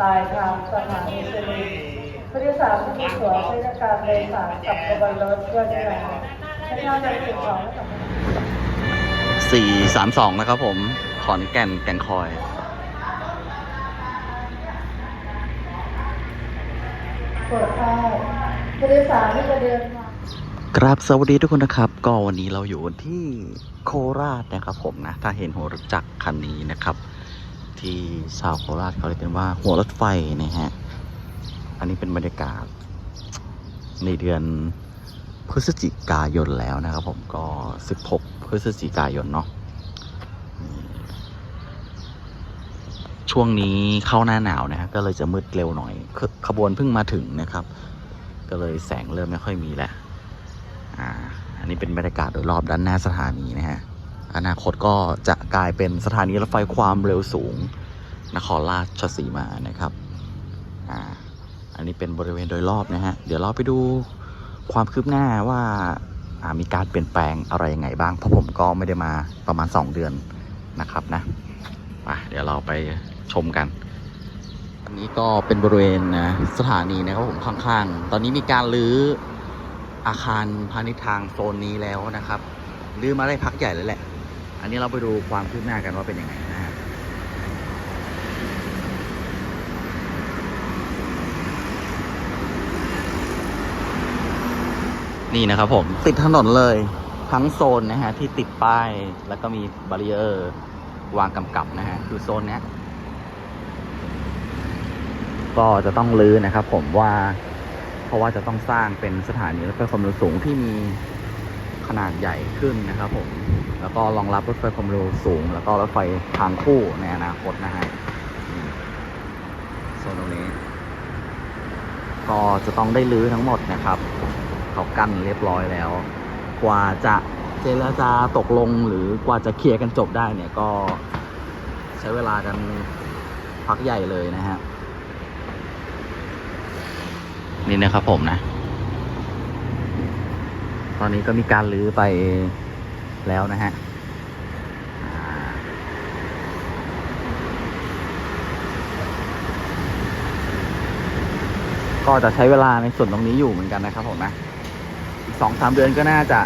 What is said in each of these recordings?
ปลายทางสถานีสุรินทร์ผู้โดยสารที่มีตั๋วใช้ในการโดยสารกับขบวนรถยนต์ใหญ่ให้ท่านใดสิ่งของและสำคัญสี่สามสองนะครับผมขอนแก่นแก่งคอยปรดทราบผู้โดยสารที่จะเดินทาง ครับสวัสดีทุกคนนะครับ ก็วันนี้เราอยู่ที่โคราชนะครับผมนะ ถ้าเห็นหัวรถจักรคันนี้นะครับ ที่ชาวโคราชเขาเรียกกันว่า หัวรถไฟนะฮะ อันนี้เป็นบรรยากาศ ในเดือนพฤศจิกายนแล้วนะครับผมก็ 16 พฤศจิกายนเนาะช่วงนี้เข้าหน้าหนาวนะฮะก็เลยจะมืดเร็วหน่อยขขบวนเพิ่งมาถึงนะครับ ก็เลยแสงเริ่มไม่ค่อยมีแล้วอ่า อันนี้เป็นบรรยากาศโดยรอบด้านหน้าสถานีนะฮะ อนาคตก็จะกลายเป็นสถานีรถไฟความเร็วสูง นครราชสีมานะครับอ่าอันนี้เป็นบริเวณโดยรอบนะฮะ เดี๋ยวเราไปดูความคืบหน้าว่าอ่ามีการเปลี่ยนแปลงอะไรยังไงบ้าง เพราะผมก็ไม่ได้มาประมาณ 2 เดือนนะครับนะไปเดี๋ยวเราไปชมกัน อันนี้ก็เป็นบริเวณนะสถานีนะครับผมข้างๆ ตอนนี้มีการรื้ออาคารพาณิชย์ทางโซนนี้แล้วนะครับรื้อมาได้พักใหญ่เลยแหละ อันนี้เราไปดูความคืบหน้ากันว่าเป็นยังไงนะฮะนี่นะครับผมติดถนนเลยทั้งโซนนะฮะที่ติดป้ายแล้วก็มีบารีเออร์วางกำกับนะฮะคือโซนเนี้ยก็จะต้องรื้อนะครับผมว่า เพราะว่าจะต้องสร้างเป็นสถานีรถไฟความเร็วสูงที่มี ขนาดใหญ่ขึ้นนะครับผม แล้วก็รองรับรถไฟความเร็วสูง แล้วก็รถไฟทางคู่ในอนาคตนะฮะโซนตรงนี้ ก็จะต้องได้รื้อทั้งหมดนะครับ เขากั้นเรียบร้อยแล้ว กว่าจะเจรจาตกลงหรือกว่าจะเคลียร์กันจบได้เนี่ยก็ใช้เวลากันพักใหญ่เลยนะฮะนี่นะครับผมนะ ตอนนี้ก็มีการลื้อไปแล้วนะฮะก็จะใช้เวลาในส่วนตรงนี้อยู่เหมือนกันนะครับผมนะ อีกสองสามเดือนก็น่าจะ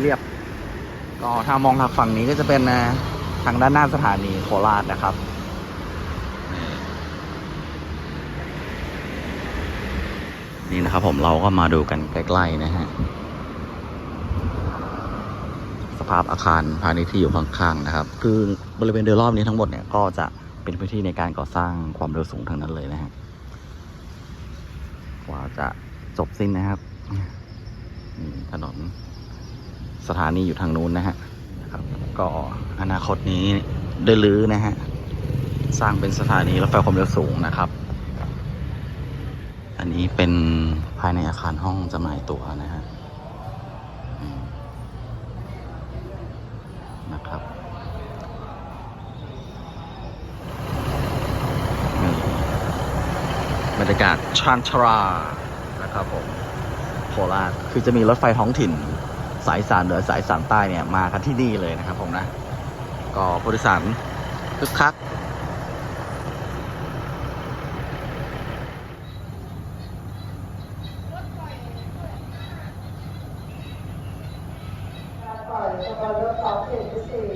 เรียบ ก็ถ้ามองทางฝั่งนี้ก็จะเป็นนะทางด้านหน้าสถานีโคราชนะครับนี่นะครับผมเราก็มาดูกันใกล้ ๆ นะฮะ ภาพอาคารพาณิชย์ที่อยู่ข้างๆนะครับ คือบริเวณโดยรอบนี้ทั้งหมดเนี่ยก็จะเป็นพื้นที่ในการก่อสร้างความเร็วสูงทั้งนั้นเลยนะฮะกว่าจะจบสิ้นนะครับถนนสถานีอยู่ทางนู้นนะฮะครับก็อนาคตนี้ได้รื้อนะฮะสร้างเป็นสถานีรถไฟความเร็วสูงนะครับ อันนี้เป็นภายในอาคารห้องจำหน่ายตั๋วนะฮะอืมนะครับนี่ บรรยากาศชานชรานะครับผมโคราชคือจะมีรถไฟท้องถิ่น สายสานเหนือสายสานใต้เนี่ยมากันที่นี่เลยนะครับผมนะ ก็ผู้โดยสารคึกคัก ปล่อยขบวนรถสองสี่สี่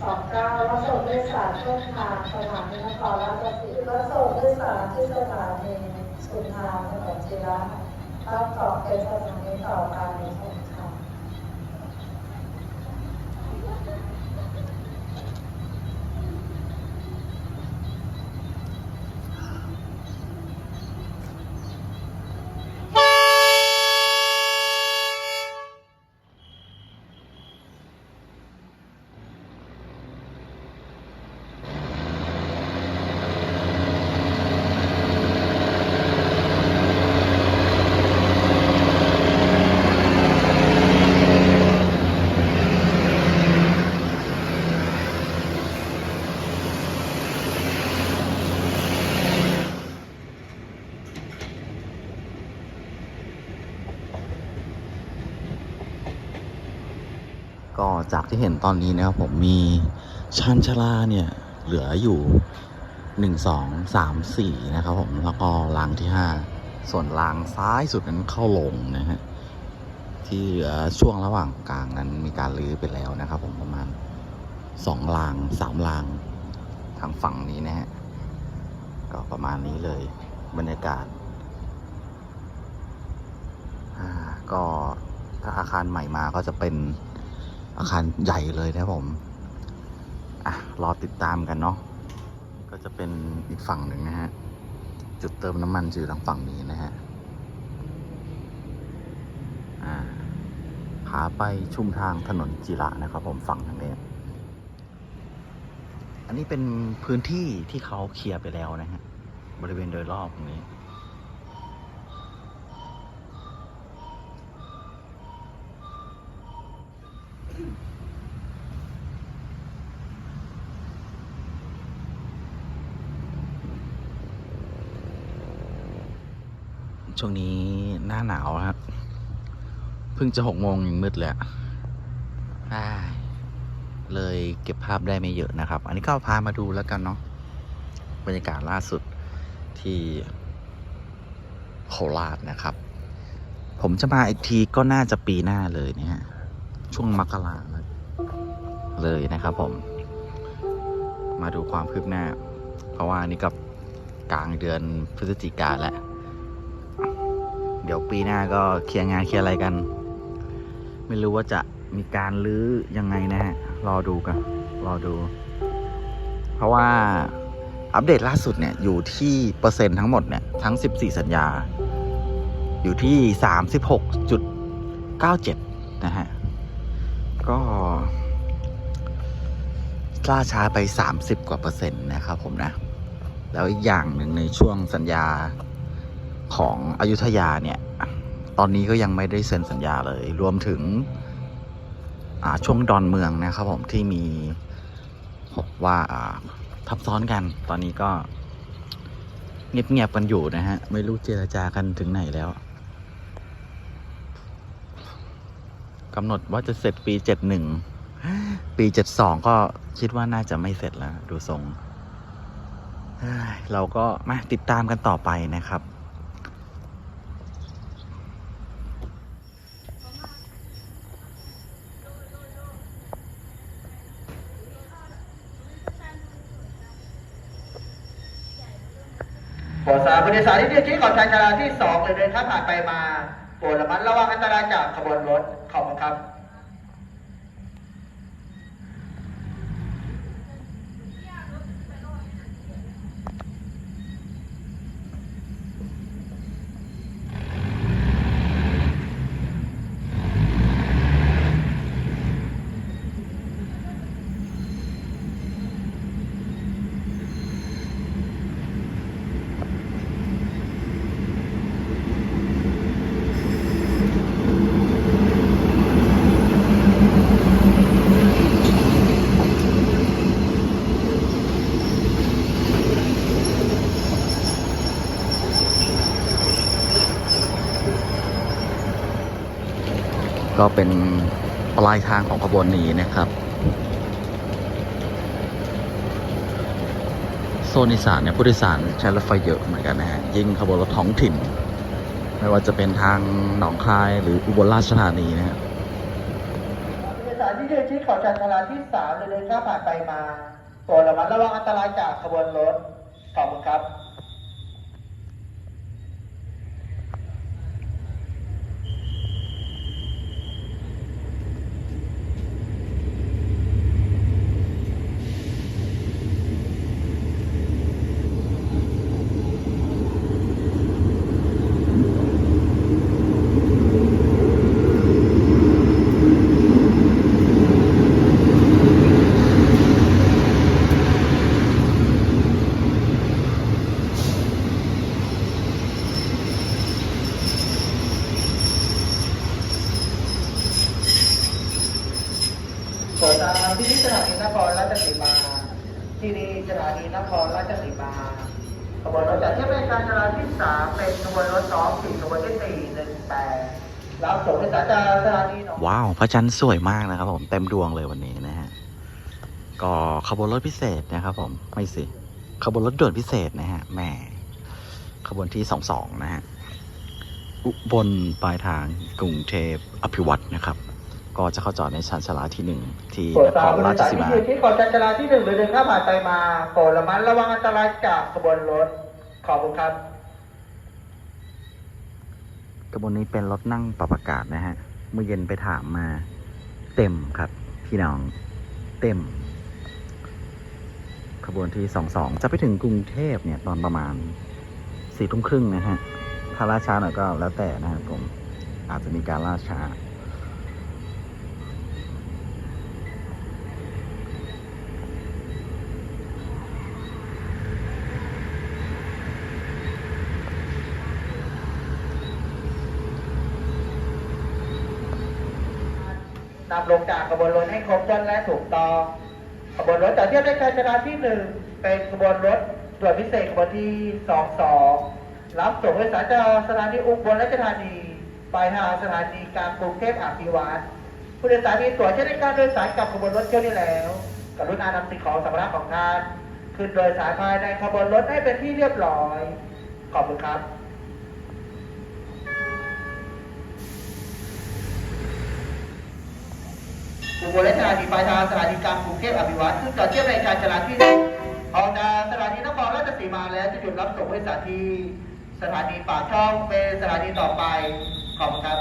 สองเก้ารับส่งด้วยสารช่วงทางสถานีนครราชสีมารับส่งด้วยสารที่ส ถานีสุนทรถนนจิระต้องตอบเป็นสถานีต่อการในสงคราม ก็จาก ที่เห็นตอนนี้นะครับผมมีชานชาลาเนี่ยเหลืออยู่หนึ่งสองสามสี่นะครับผมแล้วก็รางที่ห้าส่วนรางซ้ายสุดนั้นเข้าลงนะฮะที่เหลือช่วงระหว่างกลางนั้นมีการรื้อไปแล้วนะครับ ผมประมาณสองรางสามรางทางฝั่งนี้นะฮะก็ประมาณนี้เลยบรรยากาศอ่าก็ถ้าอาคารใหม่มาก็จะเป็น อาคารใหญ่เลยนะผม อะ รอติดตามกันเนาะ ก็จะเป็นอีกฝั่งหนึ่งนะฮะ จุดเติมน้ำมันจะอยู่ทางฝั่งนี้นะฮะ อ่า ขาไปชุ่มทางถนนจิระนะครับผมฝั่งทางนี้ อันนี้เป็นพื้นที่ที่เขาเคลียร์ไปแล้วนะฮะ บริเวณโดยรอบตรงนี้ ช่วงนี้หน้าหนาวครับ เพิ่งจะหกโมงยังมืดเลยอะอ้ายเลยเก็บภาพได้ไม่เยอะนะครับ อันนี้ก็พามาดูแล้วกันเนาะบรรยากาศล่าสุดที่โคราชนะครับ ผมจะมาอีกทีก็น่าจะปีหน้าเลยเนี่ยฮะ ช่วงมกราเลยนะครับผม มาดูความคืบหน้า เพราะว่านี่ก็กลางเดือนพฤศจิกาแล้ว เดี๋ยวปีหน้าก็เคลียร์งานเคลียร์อะไรกัน ไม่รู้ว่าจะมีการลื้อยังไงนะฮะรอดูกันรอดู เพราะว่าอัปเดตล่าสุดเนี่ยอยู่ที่เปอร์เซ็นต์ทั้งหมดเนี่ยทั้ง 14 สัญญา อยู่ที่ 36.97 นะฮะ ก็ล่าช้าไป 30 กว่าเปอร์เซ็นต์นะครับผมนะ แล้วอีกอย่างหนึ่งในช่วงสัญญาของอยุธยาเนี่ย ตอนนี้ก็ยังไม่ได้เซ็นสัญญาเลย รวมถึงช่วงดอนเมืองนะครับผมที่มีบอกว่าอ่าทับซ้อนกัน ตอนนี้ก็เงียบๆกันอยู่นะฮะ ไม่รู้เจรจากันถึงไหนแล้ว กำหนดว่าจะเสร็จปีเจ็ดหนึ่งปีเจ็ดสองก็คิดว่าน่าจะไม่เสร็จแล้ว ดูทรง เราก็มาติดตามกันต่อไปนะครับโปรดทราบผู้โดยสารที่เรียกชี้ก่อนการจราที่สองหรือเดินข้ามผ่านไปมาโปรดระมัดระวังอันตรายจากขบวนรถ ครับ ก็เป็นปลายทางของขบวนนี้นะครับ โซนอีสานเนี่ยผู้โดยสารใช้รถไฟเยอะเหมือนกันนะฮะยิ่งขบวนรถท้องถิ่น ไม่ว่าจะเป็นทางหนองคายหรืออุบลราชธานีนะฮะผู้โดยสารที่เรียกชี้ก่อนการจราที่สามเดินข้ามผ่านไปมาโปรดระมัดระวังอันตรายจากขบวนรถขอบคุณครับ โปรดทราบที่นี่สถานีนครราชสีมา ที่นี่สถานีนครราชสีมา ขบวนรถจากเทียบเลขการจราที่สามเป็นขบวนรถสองสี่ขบวนที่สี่หนึ่งแปดรับส่งผู้โดยสารจากสถานีหนอง ว้าวพระจันทร์สวยมากนะครับ ผมเต็มดวงเลยวันนี้นะฮะก็ขบวนรถพิเศษนะครับ ผมไม่สิขบวนรถด่วนพิเศษนะฮะแหมขบวนที่22นะฮะอุบลปลายทางกรุงเทพอภิวัตนะครับ ก็จะเข้าจอดในชานชาลาที่หนึ่งที่นครราชสีมาที่ก่อนจันจราที่หนึ่งหรือเดินข้ามผ่านไปมาโปรดระมัดระวังอันตรายจากขบวนรถขอบคุณครับ กระบวนนี้เป็นรถนั่งปรับอากาศนะฮะ เมื่อเย็นไปถามมาเต็มครับ พี่น้องเต็ม ขบวนที่สองสองจะไปถึงกรุงเทพเนี่ย ตอนประมาณสี่ทุ่มครึ่งนะฮะ ถ้าล่าช้าหน่อยก็แล้วแต่นะครับผม อาจจะมีการล่าช้า นำลงจากขบวนรถให้ครบถ้วนและถูกต้องขบวนรถจากเทียบด้วยการจราที่หนึ่งเป็นขบวนรถด่วนพิเศษขบวนที่สองสองรับส่งผู้โดยสารจากสถานีอุบลราชธานีปลายทางสถานีกลางกรุงเทพอภิวัตรผู้โดยสารมีตั๋วใช้ในการโดยสารกับขบวนรถเที่ยวนี้แล้ว กรุณานำสิ่งของสัมภาระของท่านขึ้นโดยสารภายในขบวนรถให้เป็นที่เรียบร้อย ขอบคุณครับ อุบลราชธานีปลายทางสถานีกลางกรุงเทพอภิวัตรซึ่งจอดเทียบในการจราจรที่หนึ่งออกจากสถานีนครราชสีมาแล้วจะหยุดรับส่งผู้โดยสารที่สถานีปากช่องเป็นสถานีต่อไปขอบคุณครับ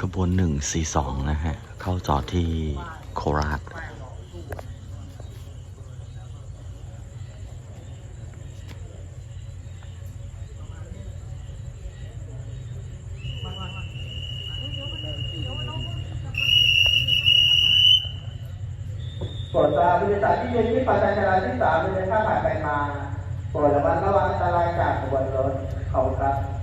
ขบ วนหนึ่งสี่สองนะฮะ เข้าจอดที่โคราชโปรดทราบผู้โดยสารที่ยืนที่ปากทางจราที่สามเดินข้ามผ่านไปมาโปรดระมัดระวังอันตรายจากขบวนรถขอบคุณครับ